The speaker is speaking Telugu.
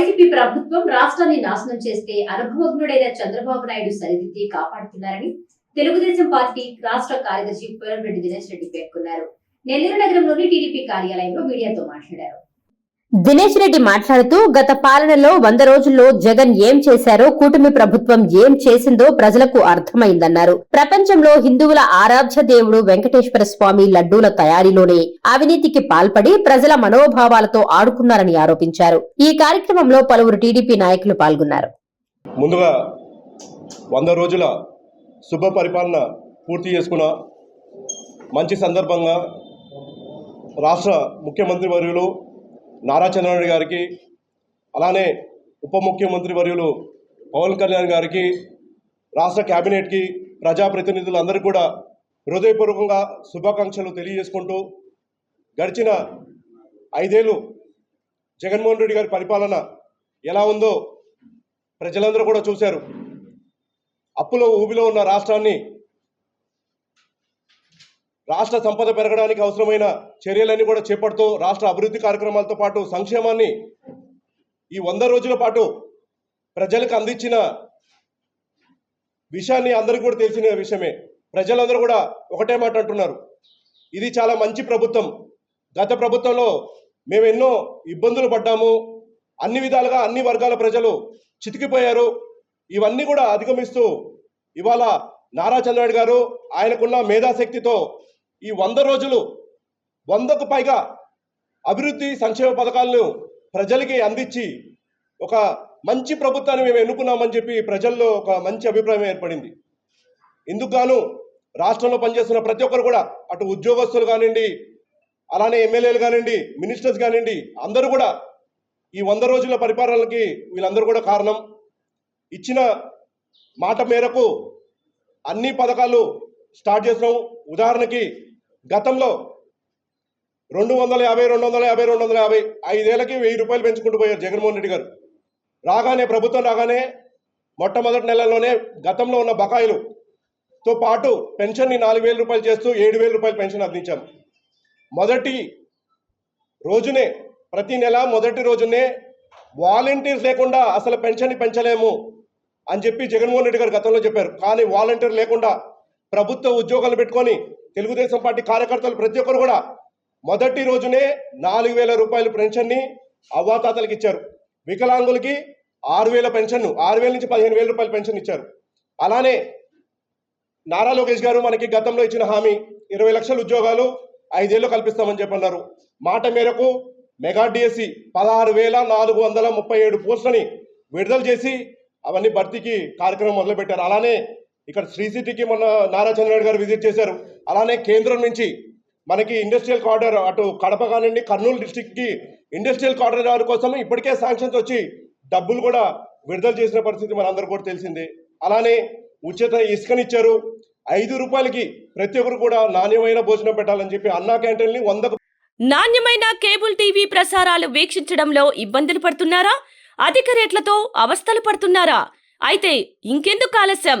వైసీపీ ప్రభుత్వం రాష్ట్రాన్ని నాశనం చేస్తే అనుభవజ్ఞుడైన చంద్రబాబు నాయుడు సరిదిద్ది కాపాడుతున్నారని తెలుగుదేశం పార్టీ రాష్ట్ర కార్యదర్శి పురంరెడ్డి దినేష్ రెడ్డి పేర్కొన్నారు. నెల్లూరు నగరంలోని టీడీపీ కార్యాలయంలో మీడియాతో మాట్లాడారు. దినేష్ రెడ్డి మాట్లాడుతూ గత పాలనలో వంద రోజుల్లో జగన్ ఏం చేశారో కూటమి ప్రభుత్వం ఏం చేసిందో ప్రజలకు అర్థమైందన్నారు. ప్రపంచంలో హిందువుల ఆరాధ్య దేవుడు వెంకటేశ్వర స్వామి లడ్డూల తయారీలోనే అవినీతికి పాల్పడి ప్రజల మనోభావాలతో ఆడుకున్నారని ఆరోపించారు. ఈ కార్యక్రమంలో పలువురు టీడీపీ నాయకులు పాల్గొన్నారు. ముందుగా వంద రోజుల శుభ పరిపాలన పూర్తి చేసుకున్న మంచి సందర్భంగా రాష్ట్ర ముఖ్యమంత్రి వర్యులు నారా చంద్రబాబు గారికి అలానే ఉప ముఖ్యమంత్రి వర్యులు పవన్ కళ్యాణ్ గారికి రాష్ట్ర కేబినెట్కి ప్రజాప్రతినిధులందరికీ కూడా హృదయపూర్వకంగా శుభాకాంక్షలు తెలియజేసుకుంటూ గడిచిన ఐదేళ్ళు జగన్మోహన్ రెడ్డి గారి పరిపాలన ఎలా ఉందో ప్రజలందరూ కూడా చూశారు. అప్పులో ఊబిలో ఉన్న రాష్ట్రాన్ని రాష్ట్ర సంపద పెరగడానికి అవసరమైన చర్యలన్నీ కూడా చేపడుతూ రాష్ట్ర అభివృద్ధి కార్యక్రమాలతో పాటు సంక్షేమాన్ని ఈ వంద రోజుల పాటు ప్రజలకు అందించిన విషయాన్ని అందరికీ కూడా తెలిసిన విషయమే. ప్రజలందరూ కూడా ఒకటే మాట అంటున్నారు. ఇది చాలా మంచి ప్రభుత్వం. గత ప్రభుత్వంలో మేము ఎన్నో ఇబ్బందులు పడ్డాము. అన్ని విధాలుగా అన్ని వర్గాల ప్రజలు చితికిపోయారు. ఇవన్నీ కూడా అధిగమిస్తూ ఇవాళ నారా చంద్రబాబు గారు ఆయనకున్న మేధాశక్తితో ఈ వంద రోజులు వందకు పైగా అభివృద్ధి సంక్షేమ పథకాలను ప్రజలకి అందించి ఒక మంచి ప్రభుత్వాన్ని మేము ఎన్నుకున్నామని చెప్పి ప్రజల్లో ఒక మంచి అభిప్రాయం ఏర్పడింది. ఇందుకు గాను రాష్ట్రంలో పనిచేస్తున్న ప్రతి ఒక్కరు కూడా అటు ఉద్యోగస్తులు కానివ్వండి అలానే ఎమ్మెల్యేలు కానివ్వండి మినిస్టర్స్ కానివ్వండి అందరూ కూడా ఈ వంద రోజుల పరిపాలనకి వీళ్ళందరూ కూడా కారణం. ఇచ్చిన మాట మేరకు అన్ని పథకాలు స్టార్ట్ చేసినాం. ఉదాహరణకి గతంలో రెండు వందల యాభై రెండు వందల యాభై రెండు వందల యాభై ఐదేళ్ళకి వెయ్యి రూపాయలు పెంచుకుంటూ పోయారు జగన్మోహన్ రెడ్డి గారు. రాగానే ప్రభుత్వం రాగానే మొట్టమొదటి నెలలోనే గతంలో ఉన్న బకాయిలుతో పాటు పెన్షన్ని నాలుగు వేల రూపాయలు చేస్తూ ఏడు వేల రూపాయలు పెన్షన్ అందించాం. మొదటి రోజునే ప్రతి నెల మొదటి రోజునే వాలంటీర్స్ లేకుండా అసలు పెన్షన్ని పెంచలేము అని చెప్పి జగన్మోహన్ రెడ్డి గారు గతంలో చెప్పారు. కానీ వాలంటీర్ లేకుండా ప్రభుత్వ ఉద్యోగాలు పెట్టుకొని తెలుగుదేశం పార్టీ కార్యకర్తలు ప్రతి ఒక్కరు కూడా మొదటి రోజునే నాలుగు వేల రూపాయల పెన్షన్ని అవ్వాతాతలకు ఇచ్చారు. వికలాంగులకి ఆరు వేల పెన్షన్ను ఆరు వేల నుంచి పదిహేను వేల రూపాయల పెన్షన్ ఇచ్చారు. అలానే నారా లోకేష్ గారు మనకి గతంలో ఇచ్చిన హామీ ఇరవై లక్షల ఉద్యోగాలు ఐదేళ్ళు కల్పిస్తామని చెప్పన్నారు. మాట మేరకు మెగా డిఎస్సి పదహారు వేల నాలుగు వందల ముప్పై ఏడు పోస్టులని విడుదల చేసి అవన్నీ భర్తీకి కార్యక్రమం మొదలుపెట్టారు. అలానే ఇక్కడ శ్రీ సిటీకి మొన్న నారా చంద్రబాబు గారు విజిట్ చేశారు. అలానే కేంద్రం నుంచి మనకి ఇండస్ట్రియల్ కార్డర్ అటు కడప కానివ్వండి కర్నూలు డిస్టిక్కి ఇండస్ట్రియల్ కార్డర్ కోసం ఇప్పటికే శాంక్షన్స్ వచ్చి డబ్బులు కూడా విడుదల చేసిన పరిస్థితి మనందరూ కూడా తెలిసిందే. అలానే ఉచిత ఇసుకనిచ్చారు ఐదు రూపాయలకి ప్రతి ఒక్కరు కూడా నాణ్యమైన భోజనం పెట్టాలని చెప్పి అన్నా క్యాంటీన్ని వందకు నాణ్యమైన కేబుల్ టీవీ ప్రసారాలు వీక్షించడంలో ఇబ్బందులు పడుతున్నారా? అధిక రేట్లతో అవస్థలు పడుతున్నారా? అయితే ఇంకెందుకు ఆలస్యం?